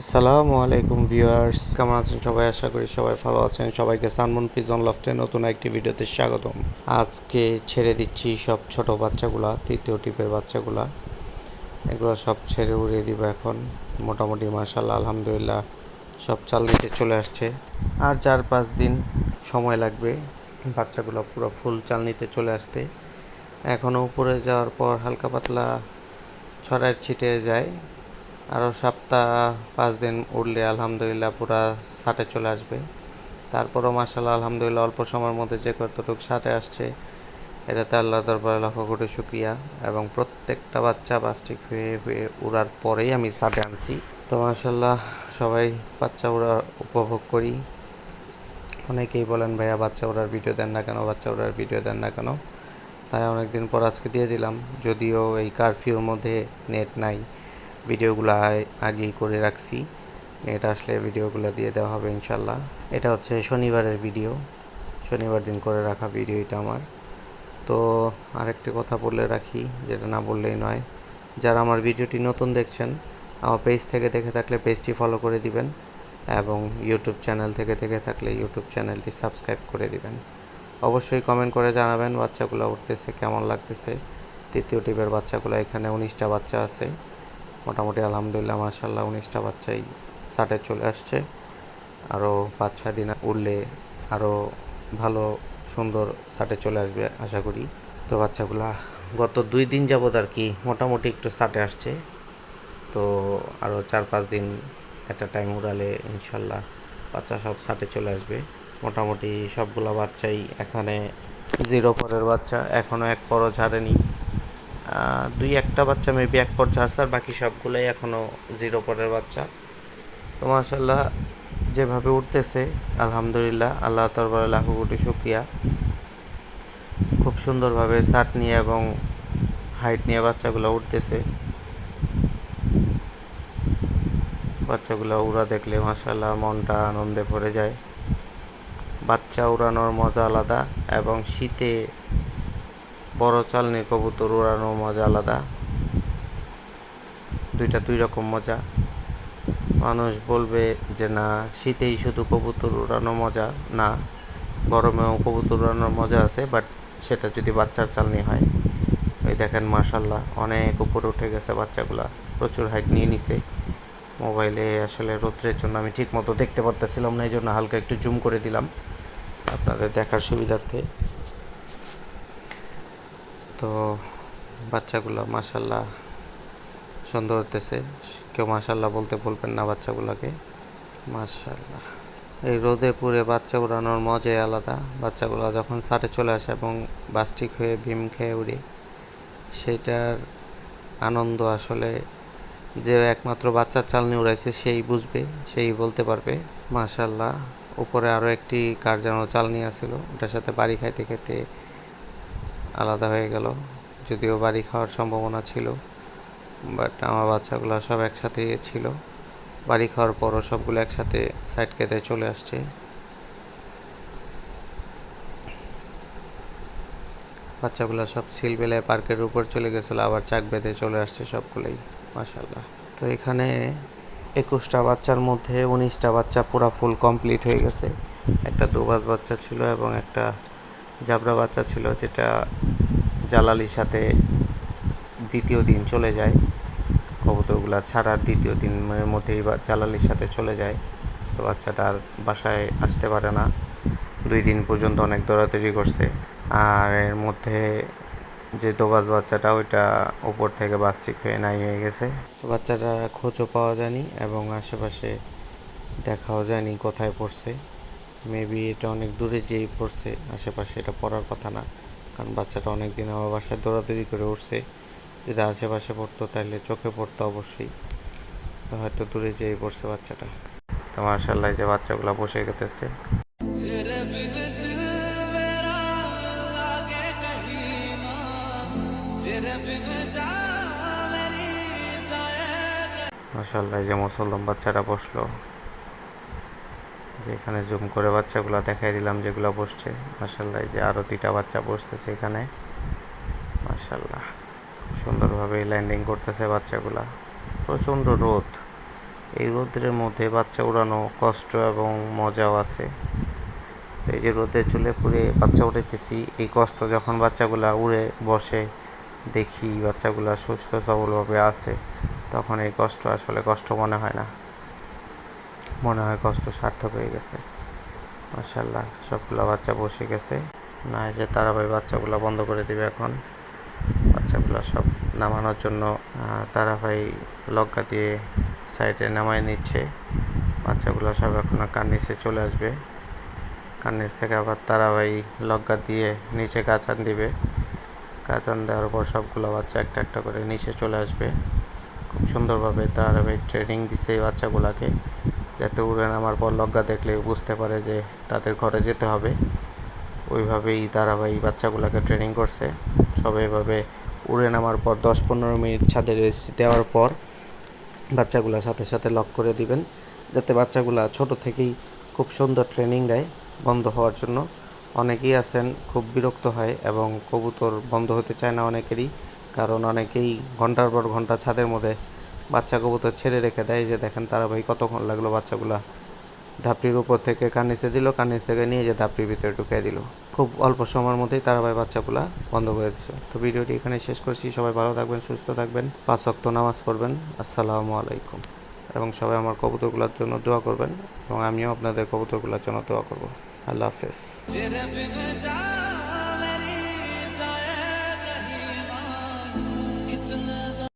আসসালামু আলাইকুম ভিউয়ার্স, কেমন আছেন সবাই? আশা করি সবাই ভালো আছেন। সবাইকে সানমন পিজন লফটে নতুন একটি ভিডিওতে স্বাগতম। আজকে ছেড়ে দিচ্ছি সব ছোট বাচ্চাগুলা, তৃতীয় টিপের বাচ্চাগুলা। এগুলো সব ছেড়ে উড়িয়ে দিব এখন। মোটামুটি মার্শাল্লাহ আলহামদুলিল্লাহ সব চাল দিতে চলে আসছে। আর চার পাঁচ দিন সময় লাগবে বাচ্চাগুলো পুরো ফুল চাল নিতে চলে আসতে। এখনও উপরে যাওয়ার পর হালকা পাতলা ছড়ায় ছিটে যায়। আরও সপ্তাহ পাঁচ দিন উঠলে আলহামদুলিল্লাহ পুরা ষাটে চলে আসবে। তারপরও মাসাল্লাহ আলহামদুলিল্লাহ অল্প সময়ের মধ্যে যে কতটুকু ষাটে আসছে এটাতে আল্লাহ দরবারে লক্ষ কোটি শুক্রিয়া এবং প্রত্যেকটা বাচ্চা বাস্টিক হয়ে হয়ে উড়ার পরেই আমি ষাটে আনছি। তো মাসাল্লাহ সবাই বাচ্চা উড়া উপভোগ করি। অনেকেই বলেন, ভাইয়া, বাচ্চা ওড়ার ভিডিও দেন না কেন? বাচ্চা ওড়ার ভিডিও দেন না কেন? তাই অনেকদিন পর আজকে দিয়ে দিলাম, যদিও এই কারফিউর মধ্যে নেট নাই। ভিডিওগুলো আগেই করে রাখছি। এটা আসলে ভিডিওগুলো দিয়ে দেওয়া হবে ইনশাল্লাহ। এটা হচ্ছে শনিবারের ভিডিও। শনিবার দিন করে রাখা ভিডিও এটা আমার। তো আরেকটি কথা বলে রাখি, যেটা না বললেই নয়। যারা আমার ভিডিওটি নতুন দেখছেন, আমার পেজ থেকে দেখে থাকলে পেজটি ফলো করে দিবেন এবং ইউটিউব চ্যানেল থেকে দেখে থাকলে ইউটিউব চ্যানেলটি সাবস্ক্রাইব করে দিবেন। অবশ্যই কমেন্ট করে জানাবেন, বাচ্চাগুলো উঠতেছে, কেমন লাগতেছে? তৃতীয় টিপের বাচ্চাগুলো এখানে উনিশটা বাচ্চা আছে। মোটামুটি আলহামদুলিল্লাহ মার্শাল্লাহ উনিশটা বাচ্চাই ষাটে চলে আসছে। আরও পাঁচ, ছয় দিন উঠলে আরও ভালো, সুন্দর ষাটে চলে আসবে আশা করি। তো বাচ্চাগুলা, গত দুই দিন যাবৎ আর কি মোটামুটি একটু ষাটে আসছে। তো আরও চার, পাঁচ দিন একটা টাইম উড়ালে ইনশাল্লাহ বাচ্চা সব ষাটে চলে আসবে। মোটামুটি সবগুলো বাচ্চাই এখানে জিরো পরের বাচ্চা এখনও এক পরও ছাড়েনি। দুই একটা বাচ্চা মেবি এক পর ছাড়ছে আর বাকি সবগুলোই এখনও জিরো পরের বাচ্চা। তো মাসাল্লাহ যেভাবে উঠতেছে, আলহামদুলিল্লাহ আল্লাহ তরবারে লাখো কোটি শুক্রিয়া। খুব সুন্দরভাবে শার্ট নিয়ে এবং হাইট নিয়ে বাচ্চাগুলো উঠতেছে। বাচ্চাগুলো উড়া দেখলে মাসাল্লাহ মনটা আনন্দে ভরে যায়। বাচ্চা উড়ানোর মজা আলাদা এবং শীতে বড় চালনি, কবুতর উড়ানোর মজা আলাদা। দুইটা দুই রকম মজা। মানুষ বলবে যে, না, শীতেই শুধু কবুতর উড়ানো মজা না, গরমেও কবুতর উড়ানোর মজা আছে বাট সেটা যদি বাচ্চার চালনি হয়। ওই দেখেন মার্শাল্লাহ অনেক উপরে উঠে গেছে বাচ্চাগুলা, প্রচুর হাইট নিয়ে নিছে। মোবাইলে আসলে রোদ্রের জন্য আমি ঠিক মতো দেখতে পারতেছিলাম না এই জন্য হালকা একটু জুম করে দিলাম। আপনাদের দেখার সুবিধার্থে। তো বাচ্চাগুলো মাসাল্লাহ সুন্দর হতেছে কেউ মাসাল্লাহ বলতে বলবেন না বাচ্চাগুলোকে। মাসাল্লাহ এই রোদে পুড়ে বাচ্চা উড়ানোর মজাই আলাদা। বাচ্চাগুলো যখন সাটে চলে আসে এবং বাস্টিক হয়ে ভীম খেয়ে উড়ে, সেটার আনন্দ আসলে যে একমাত্র বাচ্চার চালনি উড়াইছে সেই বুঝবে, সেই বলতে পারবে। মাশাল্লাহ। উপরে আরও একটি কার যেন চালনি আছিল, ওটার সাথে বাড়ি খাইতে খেতে আলাদা হয়ে গেল। যদিও বাড়ি খাওয়ার সম্ভাবনা ছিল বাট আমার বাচ্চাগুলো সব একসাথে ছিল। বাড়ি খাওয়ার পরও সবগুলো একসাথে সাইড কেটে চলে আসছে। বাচ্চাগুলো সব সিলবেলায় পার্কের উপর চলে গেছিল, আবার চাক বেঁধে চলে আসছে সবগুলোই মাসাল্লাহ তো এখানে একুশটা বাচ্চার মধ্যে উনিশটা বাচ্চা পুরা ফুল কমপ্লিট হয়ে গেছে। একটা দুবাজ বাচ্চা ছিল এবং একটা জাবরা বাচ্চা ছিল যেটা জালালির সাথে দ্বিতীয় দিন চলে যায়। কবুতরগুলা ছাড়ার দ্বিতীয় দিনের মধ্যেই বা জালালির সাথে চলে যায়। তো বাচ্চাটা আর বাসায় আসতে পারে না। দুই দিন পর্যন্ত অনেক দৌড়াদৌড়ি করছে। আর এর মধ্যে যে দোবাজ বাচ্চাটা, ওইটা উপর থেকে বাস্টিক হয়ে নাই হয়ে গেছে। তো বাচ্চাটা খোঁজও পাওয়া যায়নি এবং আশেপাশে দেখাও যায়নি কোথায় পড়ছে। মেবি এটা অনেক দূরে যেই পড়ছে, আশেপাশে এটা পড়ার কথা না। কারণ বাচ্চাটা অনেক দিন আমার বাসায় দৌড়াদৌড়ি করে উঠছে। যদি আশেপাশে পড়তো তাহলে চোখে পড়তো অবশ্যই। হয়তো দূরে যেয়ে পড়ছে বাচ্চাটা। তো মার্শাল্লাহ যে বাচ্চাগুলো বসে গেতেছে। মার্শাল্লাহ যে মুসলমান বাচ্চারা বসল। যেখানে জুম করে বাচ্চাগুলো দেখাই দিলাম যেগুলো বসছে। মার্শাল্লাহ যে আরও দুইটা বাচ্চা বসতেছে এখানে। মার্শাল্লাহ সুন্দরভাবে ল্যান্ডিং করতেছে বাচ্চাগুলা। প্রচণ্ড রোদ। এই রোদ্রের মধ্যে বাচ্চা উড়ানো কষ্ট এবং মজাও আছে। এই যে রোদে চুলে পুড়ে বাচ্চা উড়াইতেছি, এই কষ্ট যখন বাচ্চাগুলা উড়ে বসে, দেখি বাচ্চাগুলা সুস্থ সবলভাবে আছে, তখন এই কষ্ট আসলে কষ্ট মনে হয় না। মনে হয় কষ্ট সার্থক হয়ে গেছে। মার্শাল্লাহ সবগুলা বাচ্চা বসে গেছে। না যে তারাবাই বাচ্চাগুলা বন্ধ করে দিবে এখন। বাচ্চাগুলো সব নামানোর জন্য তারাভাই লগ্গা দিয়ে সাইডে নামায় নিচ্ছে। বাচ্চাগুলো সব এখন কান নিচে চলে আসবে। কান নিচ থেকে আবার তারাভাই লগ্গা দিয়ে নিচে গাছান দিবে। গাছান দেওয়ার পর সবগুলো বাচ্চা একটা একটা করে নিচে চলে আসবে। খুব সুন্দরভাবে তারাভাই ট্রেনিং দিছে এই বাচ্চাগুলোকে। যাতে উড়ে নামার পর লগ্গা দেখলে বুঝতে পারে যে তাদের ঘরে যেতে হবে। ওইভাবেই তারাবাই বাচ্চাগুলোকে ট্রেনিং করছে। সবাই এভাবে উড়ে নামার পর দশ পনেরো মিনিট ছাদে রেস্ট দেওয়ার পর বাচ্চাগুলোর সাথে সাথে লক করে দিবেন, যাতে বাচ্চাগুলা ছোট থেকেই খুব সুন্দর ট্রেনিং দেয়, বন্ধ হওয়ার জন্য। অনেকেই আছেন, খুব বিরক্ত হয় এবং কবুতর বন্ধ হতে চায় না অনেকেরই, কারণ অনেকেই ঘণ্টার পর ঘণ্টা ছাদের মধ্যে বাচ্চা কবুতর ছেড়ে রেখে দেয়। যে দেখেন তারা ভাই কতক্ষণ লাগল বাচ্চাগুলা ধাপড়ির উপর থেকে কানিসে দিল, কানিস থেকে নিয়ে যে ধাপড়ির ভিতরে ঢুকিয়ে দিল। খুব অল্প সময়ের মধ্যেই তারা ভাই বাচ্চাগুলা বন্ধ করে দিচ্ছে তো ভিডিওটি এখানে শেষ করছি। সবাই ভালো থাকবেন, সুস্থ থাকবেন, পাঁচ অক্ত নামাজ পড়বেন। আসসালামু আলাইকুম। এবং সবাই আমার কবুতরগুলোর জন্য দোয়া করবেন এবং আমিও আপনাদের কবুতরগুলোর জন্য দোয়া করব। আল্লাহ হাফেজ।